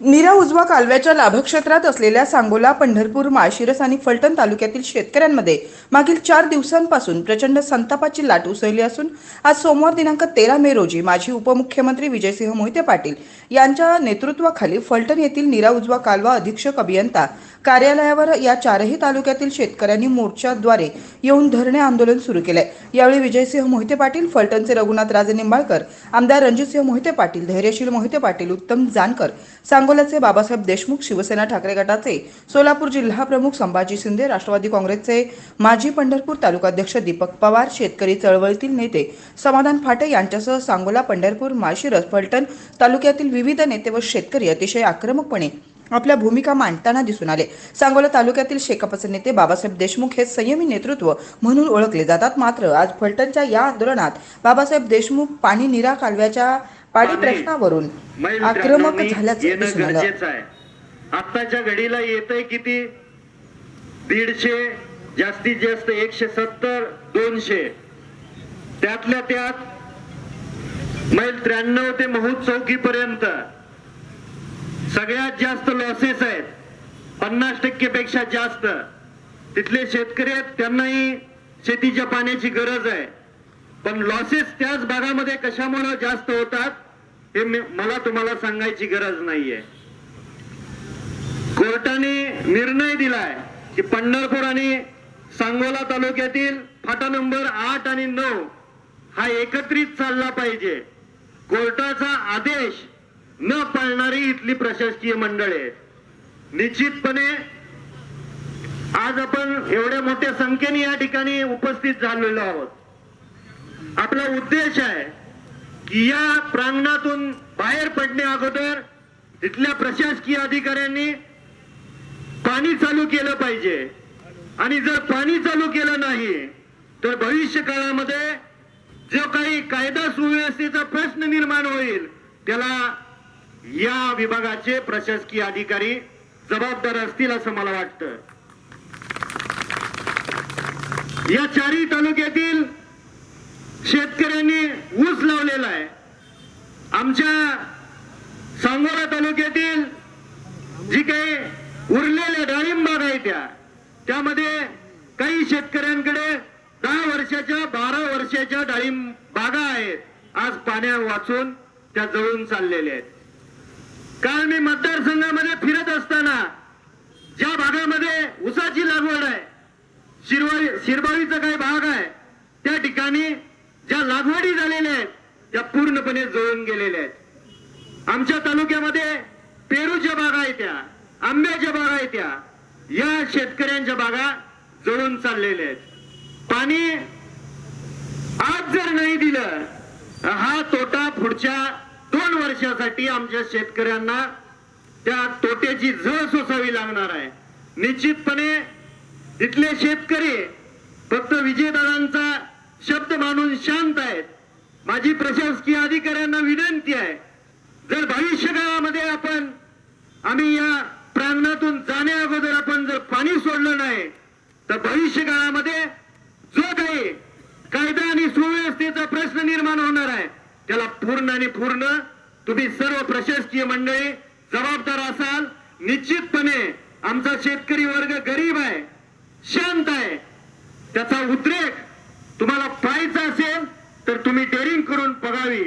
नीरा उजवा कालव्याच्या लाभक्षेत्रात असलेल्या सांगोला पंढरपूर माळशिरस आणि फलटण तालुक्यातील शेतकऱ्यांमध्ये मागील चार दिवसांपासून प्रचंड संतापाची लाट उसळली असून आज सोमवार दिनांक तेरा मे रोजी माजी उपमुख्यमंत्री विजयसिंह मोहिते पाटील यांच्या नेतृत्वाखाली फलटण येथील नीरा उजवा कालवा अधीक्षक अभियंता कार्यालयावर या चारही तालुक्यातील शेतकऱ्यांनी मोर्चाद्वारे येऊन धरणे आंदोलन सुरू केले यावेळी विजयसिंह मोहिते पाटील फलटणचे रघुनाथ राजे निंबाळकर आमदार रणजितसिंह मोहिते पाटील धैर्यशील मोहिते पाटील उत्तम जानकर सांग सांगोल्याचे बाबासाहेब देशमुख शिवसेना ठाकरे गटाचे सोलापूर जिल्हा प्रमुख संभाजी शिंदे राष्ट्रवादी काँग्रेसचे माजी पंढरपूर तालुकाध्यक्ष दीपक पवार शेतकरी चळवळीतील नेते समाधान फाटे यांच्यासह सांगोला पंढरपूर माळशिरस फलटण तालुक्यातील विविध नेते व शेतकरी अतिशय आक्रमकपणे आपल्या भूमिका मांडताना दिसून आले. सांगोला तालुक्यातील शेकापचे नेते बाबासाहेब देशमुख हे संयमी नेतृत्व म्हणून ओळखले जातात. मात्र आज फलटणच्या या आंदोलनात बाबासाहेब देशमुख पाणी निरा कालव्याच्या पाणी प्रश्नावरून आक्रमक झाल्याचं दिसून आलं. गरजेचं आहे. आत्ताच्या घडीला येतंय किती? दीडशे जास्तीत जास्त एकशे सत्तर दोनशे. त्यातल्या त्यात मैल त्र्याण्णव ते महूद चौकी पर्यंत सगळ्यात जास्त लॉसेस आहेत. पन्नास टक्के पेक्षा जास्त. तिथले शेतकरी आहेत त्यांनाही शेतीच्या पाण्याची गरज आहे. पण लॉसेस त्याच भागामध्ये कशामुळे जास्त होतात हे मला तुम्हाला सांगायची गरज नाहीये. कोर्टाने निर्णय दिलाय की पंढरपूर आणि सांगोला तालुक्यातील फाटा नंबर आठ आणि नऊ हा एकत्रित चालला पाहिजे. कोर्टाचा आदेश न पाळणारी इथली प्रशासकीय मंडळे निश्चितपणे आज आपण एवढ्या मोठ्या संख्येने या ठिकाणी उपस्थित झालेलो आहोत. आपला उद्देश आहे की या प्रांगणातून बाहेर पडण्या अगोदर तिथल्या प्रशासकीय अधिकाऱ्यांनी पाणी चालू केलं पाहिजे. आणि जर पाणी चालू केलं नाही तर भविष्य काळामध्ये जो काही कायदा सुव्यवस्थेचा प्रश्न निर्माण होईल त्याला या विभागाचे प्रशासकीय अधिकारी जबाबदार असतील असं मला वाटतं. या चारही तालुक्यातील शेतकऱ्यांनी ऊस लावलेला आहे. आमच्या सांगोला तालुक्यातील जी काही उरलेल्या डाळिंब आहे त्या त्यामध्ये काही शेतकऱ्यांकडे दहा वर्षाच्या बारा वर्षाच्या डाळिंब बागा आहेत. आज पाण्या वाचून त्या जळून चाललेल्या आहेत. काल मी मतदारसंघामध्ये फिरत असताना ज्या भागामध्ये ऊसाची लागवड आहे शिरवाळी शिरबाळीचा काही भाग आहे त्या ठिकाणी ज्या लागवडी झालेल्या आहेत त्या पूर्णपणे जळून गेलेल्या आहेत. आमच्या तालुक्यामध्ये पेरूच्या बागा आहेत आंब्याच्या बागा आहेत या शेतकऱ्यांच्या बागा जळून चाललेल्या आहेत. पाणी आज जर नाही दिलं हा तोटा पुढच्या दोन वर्षासाठी आमच्या शेतकऱ्यांना त्या तोट्याची झळ सोसावी लागणार आहे. निश्चितपणे तिथले शेतकरी फक्त विजयदादांचा शब्द मानून शांत आहेत. माझी प्रशासकीय अधिकाऱ्यांना विनंती आहे जर भविष्य काळामध्ये आपण आम्ही या प्रांगणातून जाण्या अगोदर आपण जर पाणी सोडलं नाही तर भविष्य काळामध्ये जो काही कायदा आणि सुव्यवस्थेचा प्रश्न निर्माण होणार आहे त्याला पूर्ण आणि पूर्ण तुम्ही सर्व प्रशासकीय मंडळी जबाबदार असाल. निश्चितपणे आमचा शेतकरी वर्ग गरीब आहे शांत आहे. त्याचा उद्रेक तर तुम्ही डेअरिंग करून बघावी.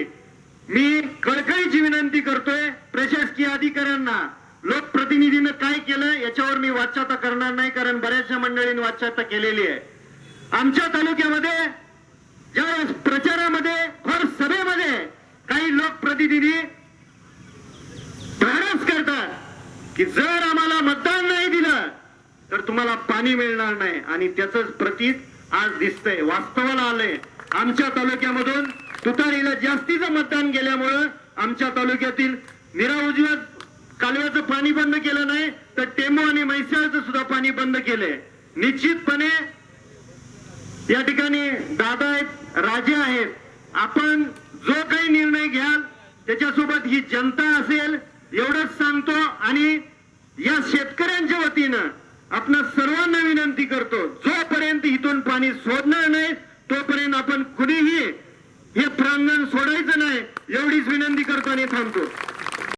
मी कळकळीची विनंती करतोय प्रशासकीय अधिकाऱ्यांना. लोकप्रतिनिधीनं काय केलं याच्यावर मी वाच्यता करणार नाही कारण बऱ्याचशा मंडळींनी वाच्यता केलेली आहे. आमच्या तालुक्यामध्ये ज्या प्रचारामध्ये भर सभेमध्ये काही लोकप्रतिनिधी धाडस करतात की जर आम्हाला मतदान नाही दिलं तर तुम्हाला पाणी मिळणार नाही. आणि त्याच प्रतीक आज दिसतंय वास्तवाला आलंय. आमच्या तालुक्यामधून तुतारीला जास्तीचं मतदान गेल्यामुळं आमच्या तालुक्यातील निरा उजव्या कालव्याचं पाणी बंद केलं नाही तर टेंबू आणि म्हैसाळचं सुद्धा पाणी बंद केलंय. निश्चितपणे या ठिकाणी दादा आहेत राजे आहेत. आपण जो काही निर्णय घ्याल त्याच्यासोबत ही जनता असेल एवढंच सांगतो आणि या शेतकऱ्यांच्या वतीनं आपण सर्वांना विनंती करतो जोपर्यंत इथून पाणी सोडणार नाही तोपर्यंत आपण कुणीही हे प्रांगण सोडायचं नाही एवढीच विनंती करतो आणि थांबतो.